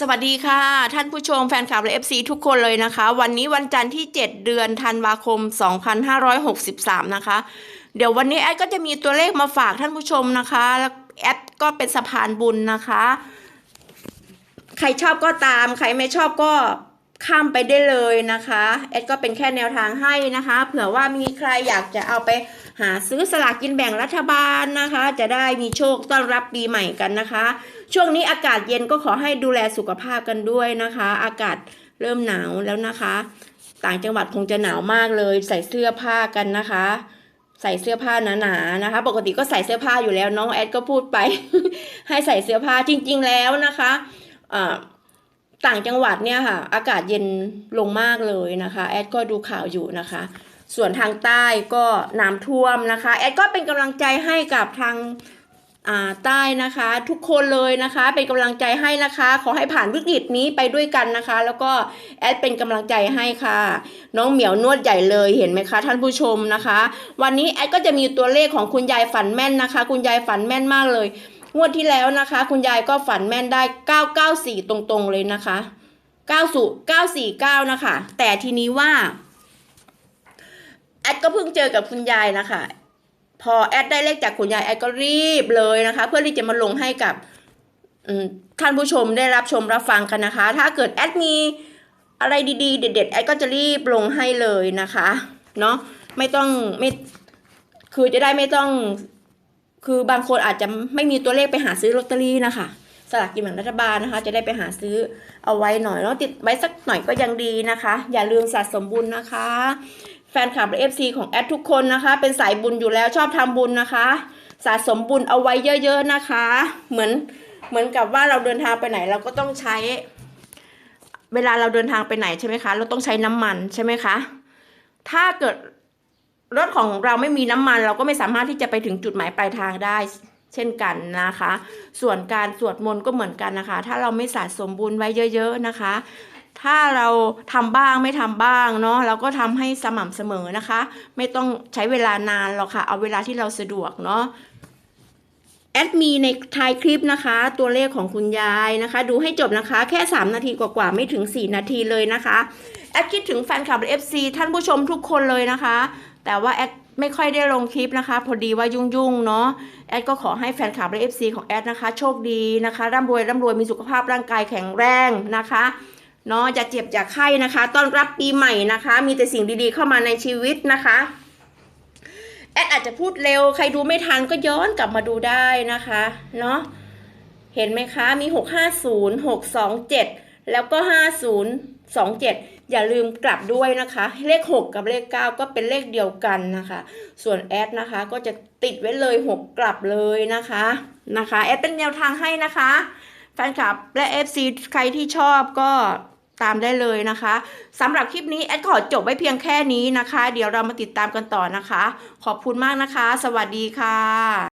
สวัสดีค่ะ ท่านผู้ชมแฟนคลับและ FC ทุกคนเลยนะคะ วันนี้วันจันทร์ที่ 7 เดือนธันวาคม 2563 นะคะ เดี๋ยววันนี้แอดก็จะมีตัวเลขมาฝากท่านผู้ชมนะคะแล้วแอดก็เป็นสะพานบุญนะคะ ใครชอบก็ตาม ใครไม่ชอบก็ ข้ามไปได้เลยนะคะแอดก็เป็นแค่แนวทางให้นะคะ เผื่อว่ามีใครอยากจะเอาไปหาซื้อสลากกินแบ่งรัฐบาลนะคะ จะได้มีโชคต้อนรับปีใหม่กันนะคะ ช่วงนี้อากาศเย็นก็ขอให้ดูแลสุขภาพกันด้วยนะคะ อากาศเริ่มหนาวแล้วนะคะ ต่างจังหวัดคงจะหนาวมากเลย ใส่เสื้อผ้ากันนะคะใส่เสื้อผ้าหนาๆนะคะ ปกติก็ใส่เสื้อผ้าอยู่แล้วน้องแอดก็พูดไป ให้ใส่เสื้อผ้าจริง ๆ แล้วนะคะอ่า ต่างจังหวัดเนี่ยค่ะ อากาศเย็นลงมากเลยนะคะ แอดก็ดูข่าวอยู่นะคะ ส่วนทางใต้ก็น้ำท่วมนะคะ แอดก็เป็นกำลังใจให้กับทางอ่าใต้นะคะ ทุกคนเลยนะคะ เป็นกำลังใจให้นะคะ ขอให้ผ่านวิกฤตนี้ไปด้วยกันนะคะ แล้วก็แอดเป็นกำลังใจให้ค่ะ น้องเหมียวนวดใหญ่เลยเห็นไหมคะท่านผู้ชมนะคะ วันนี้แอดก็จะมีตัวเลขของคุณยายฝันแม่นนะคะ คุณยายฝันแม่นมากเลย งวดที่แล้วนะคะ คุณยายก็ฝันแม่นได้ 994 ตรงๆเลยนะคะ90 949 นะคะ แต่ทีนี้ว่า แอดก็เพิ่งเจอกับคุณยายนะคะ พอแอดได้เลขจากคุณยายแอดก็รีบเลยนะคะ เพื่อที่จะมาลงให้กับท่านผู้ชมได้รับชมรับฟังกันนะคะ ถ้าเกิดแอดมีอะไรดีๆ เด็ดๆแอดก็จะรีบลงให้เลยนะคะ เนาะไม่ต้องไม่คือจะได้ไม่ต้อง คือบางคนอาจจะไม่มีตัวเลขไปหาซื้อลอตเตอรี่นะคะสลากกินแบ่งรัฐบาลนะคะ จะได้ไปหาซื้อเอาไว้หน่อยแล้วติดไว้สักหน่อยก็ยังดีนะคะ อย่าลืมสะสมบุญนะคะ แฟนคลับและเอฟซีของแอดทุกคนนะคะ เป็นสายบุญอยู่แล้วชอบทำบุญนะคะ สะสมบุญเอาไว้เยอะ ๆนะคะ เหมือนเหมือนกับว่าเราเดินทางไปไหนเราก็ต้องใช้ เวลาเราเดินทางไปไหนใช่ไหมคะ เราต้องใช้น้ำมันใช่ไหมคะ ถ้าเกิด รถของเราไม่มีน้ำมัน เราก็ไม่สามารถที่จะไปถึงจุดหมายปลายทางได้เช่นกันนะคะ ส่วนการสวดมนต์ก็เหมือนกันนะคะ ถ้าเราไม่สะสมบุญไว้เยอะ ๆนะคะ ถ้าเราทำบ้างไม่ทำบ้างเนาะเราก็ทำให้สม่ำเสมอนะคะ ไม่ต้องใช้เวลานานหรอกค่ะ เอาเวลาที่เราสะดวกเนาะแอดมีในท้ายคลิปนะคะ ตัวเลขของคุณยายนะคะ ดูให้จบนะคะ แค่ 3 นาทีกว่าๆไม่ถึง 4 นาทีเลยนะคะ แอดคิดถึงแฟนคลับและ FC ท่านผู้ชมทุกคนเลยนะคะ แต่ว่าแอดไม่ค่อยได้ลงคลิปนะคะ พอดีว่ายุ่งๆเนาะแอดก็ขอให้แฟนคลับและ FC ของแอดนะคะ โชคดีนะคะร่ำรวยร่ำรวยมีสุขภาพร่างกายแข็งแรงนะคะเนาะอย่าเจ็บอย่าไข้นะคะ ต้อนรับปีใหม่นะคะ มีแต่สิ่งดีๆเข้ามาในชีวิตนะคะแอดอาจจะพูดเร็วใครดูไม่ทันก็ย้อนกลับมาดูได้นะคะเนาะเห็นไหมคะมี 650 627 แล้วก็ 5027 อย่าลืมกลับด้วยนะคะ เลข 6 กับเลข 9 ก็เป็นเลขเดียวกันนะคะ ส่วนแอดนะคะก็จะติดไว้เลย 6 กลับเลยนะคะนะคะแอดเป็นแนวทางให้นะคะแฟนคลับและ FC ใครที่ชอบก็ตามได้เลยนะคะสำหรับคลิปนี้แอดขอจบไว้เพียงแค่นี้นะคะ เดี๋ยวเรามาติดตามกันต่อนะคะ ขอบคุณมากนะคะ สวัสดีค่ะ